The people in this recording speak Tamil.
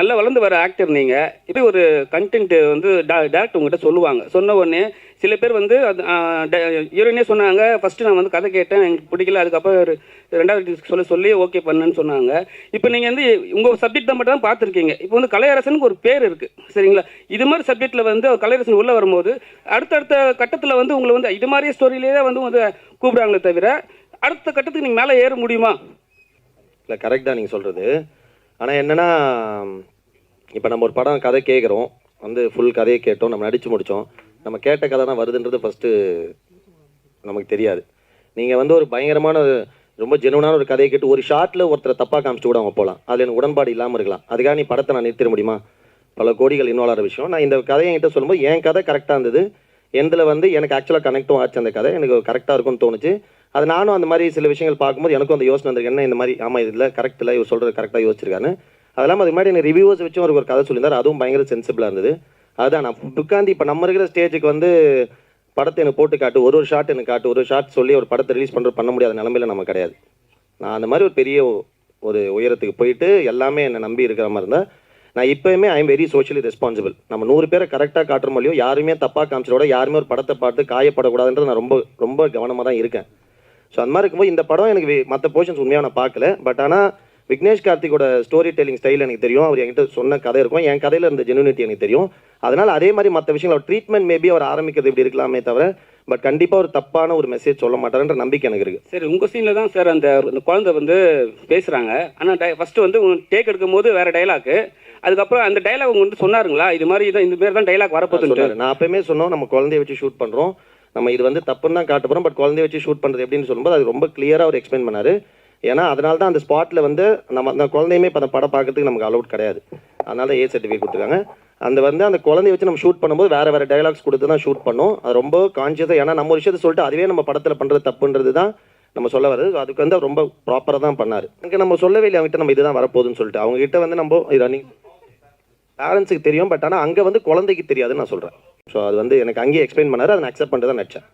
நல்ல வளர்ந்து வர ஆக்டர் நீங்கள் இது ஒரு கண்டென்ட் வந்து டேரக்டர் உங்ககிட்ட சொல்லுவாங்க. சொன்ன உடனே சில பேர் வந்து ஹீரோயினே சொன்னாங்க. ஃபஸ்ட்டு நான் வந்து கதை கேட்டேன். எனக்கு பிடிக்கல. அதுக்கப்புறம் ஒரு ரெண்டாவது சொல்ல சொல்லி ஓகே பண்ணேன்னு சொன்னாங்க. இப்போ நீங்கள் வந்து உங்கள் சப்ஜெக்ட் தான் மட்டும் தான் பார்த்துருக்கீங்க. இப்போ வந்து கலையரசனுக்கு ஒரு பேர் இருக்குது சரிங்களா? இது மாதிரி சப்ஜெக்ட்டில் வந்து கலையரசன் உள்ளே வரும்போது அடுத்தடுத்த கட்டத்தில் வந்து உங்களை வந்து இது மாதிரி ஸ்டோரியிலே வந்து வந்து கூப்பிடுறாங்களே தவிர அடுத்த கட்டத்துக்கு நீங்கள் மேலே ஏற முடியுமா? இல்லை கரெக்ட் தான் நீங்கள் சொல்கிறது ஆனால் என்னென்னா இப்போ நம்ம ஒரு படம் கதை கேட்குறோம் வந்து ஃபுல் கதையை கேட்டோம். நம்ம நடித்து முடித்தோம் நம்ம கேட்ட கதை தான் வருதுன்றது ஃபஸ்ட்டு நமக்கு தெரியாது. நீங்கள் வந்து ஒரு பயங்கரமான ரொம்ப ஜெனுவனான ஒரு கதையை கேட்டு ஒரு ஷார்ட்டில் ஒருத்தரை தப்பாக காமிச்சு கூட அவங்க போகலாம் அதில் எனக்கு உடன்பாடு இல்லாமல் இருக்கலாம். அதுக்காக நீ படத்தை நான் நிறுத்திட முடியுமா? பல கோடிகள் இன்வால்வ் ஆகிற விஷயம். நான் இந்த கதையை என்கிட்ட சொல்லும்போது என் கதை கரெக்டாக இருந்தது. எந்தில் வந்து எனக்கு ஆக்சுவலாக கனெக்டும் ஆச்சு அந்த கதை. எனக்கு கரெக்டாக இருக்கும்னு தோணுச்சு. அது நானும் அந்த மாதிரி சில விஷயங்கள் பார்க்கும்போது எனக்கும் அந்த யோசனை வந்திருக்கு. என்ன இந்த மாதிரி? ஆமாம் இதில் கரெக்ட் இல்லை இவர் சொல்கிறது கரெக்டாக யோசிச்சிருக்காரு அது இல்லாமல் அதுக்கு முன்னாடி எனக்கு ரிவ்யூவர்ஸ் வச்சும் ஒரு ஒரு கதை சொல்லியிருந்தார். அதுவும் பயங்கர சென்சிபிளாக இருந்தது. அதுதான் நான் உட்காந்து இப்போ நம்ம இருக்கிற ஸ்டேஜுக்கு வந்து படத்தை எனக்கு போட்டு காட்டு ஒரு ஒரு ஷாட் எனக்கு காட்டு ஒரு ஷாட் சொல்லி ஒரு படத்தை ரிலீஸ் பண்ணுற பண்ண முடியாத நிலமையில நம்ம கிடையாது. நான் அந்த மாதிரி ஒரு பெரிய ஒரு உயரத்துக்கு போயிட்டு எல்லாமே என்னை நம்பி இருக்கிற மாதிரி இருந்தால் நான் இப்போயுமே I am very socially responsible நம்ம நூறு பேரை கரெக்டாக காட்டுற மொழியும் யாருமே தப்பாக காமிச்சிட யாருமே ஒரு படத்தை பார்த்து காயப்படக்கூடாதுன்றது நான் ரொம்ப ரொம்ப கவனமாக தான் இருக்கேன். ஸோ அந்த மாதிரி இருக்கும்போது இந்த படம் எனக்கு மற்ற போர்ஷன்ஸ் உண்மையாக நான் பார்க்கல. பட் ஆனால் விக்னேஷ் கார்த்திகோட ஸ்டோரி டெல்லிங் ஸ்டைல் எனக்கு தெரியும். அவர் என்கிட்ட சொன்ன கதை இருக்கும். என் கதையில் இருந்த ஜெனுனிட்டி எனக்கு தெரியும். அதனால் அதே மாதிரி மற்ற விஷயங்கள் அவர் ட்ரீட்மெண்ட் மேபி அவர் ஆரம்பிக்கிறது இப்படி இருக்கலாமே தவிர பட் கண்டிப்பாக ஒரு தப்பான ஒரு மெசேஜ் சொல்ல மாட்டாருன்ற நம்பிக்கை எனக்கு இருக்குது சரி உங்கள் சீனில் தான் சார் அந்த குழந்தை வந்து பேசுகிறாங்க ஆனால் டை ஃபஸ்ட்டு வந்து டேக் எடுக்கும்போது வேறு டைலாக்கு அதுக்கப்புறம் அந்த டைலாக் உங்க வந்து சொன்னாருங்களா? இது மாதிரி இதான் இந்த மாதிரி தான் டைலாக் சொன்னாரு. நான் அப்பயுமே சொன்னோம் நம்ம குழந்தைய வச்சு ஷூட் பண்ணுறோம் நம்ம இது வந்து தப்புன்னு தான் காட்ட போகிறோம் பட் குழந்தைய வச்சு ஷூட் பண்ணுறது எப்படின்னு சொல்லும்போது அது ரொம்ப கிளியராக அவர் எக்ஸ்பிளைன் பண்ணார். ஏன்னா அதனால தான் அந்த ஸ்பாட்டில் வந்து நம்ம அந்த குழந்தையுமே இப்போ அந்த படம் பார்க்கறதுக்கு நமக்கு அலௌட் கிடையாது. அதனால ஏ சர்டிஃபிகேட் கொடுத்துருக்காங்க. அந்த வந்து அந்த குழந்தைய வச்சு நம்ம ஷூட் பண்ணும்போது வேறு வேறு டைலாக்ஸ் கொடுத்து தான் ஷூட் பண்ணோம். அது ரொம்ப கான்ஷியஸாக ஏன்னா நம்ம விஷயத்தை சொல்லிட்டு அதுவே நம்ம படத்தில் பண்ணுறது தப்புன்றது தான் நம்ம சொல்ல வருது அதுக்கு வந்து ரொம்ப ப்ராப்பராக தான் பண்ணார். அங்கே நம்ம சொல்லவே இல்லை அவங்ககிட்ட நம்ம இதுதான் வரப்போகுதுன்னு சொல்லிட்டு. அவங்ககிட்ட வந்து நம்ம இது ரன்னிங் பேரண்ட்ஸுக்கு தெரியும் பட் ஆனால் அங்கே வந்து குழந்தைக்கு தெரியாதுன்னு நான் சொல்கிறேன் ஸோ அது வந்து எனக்கு அங்கேயே எக்ஸ்பிளைன் பண்ணாரு அதை நான் அக்செப்ட் பண்ணிட்டு தான் நடிச்சேன்.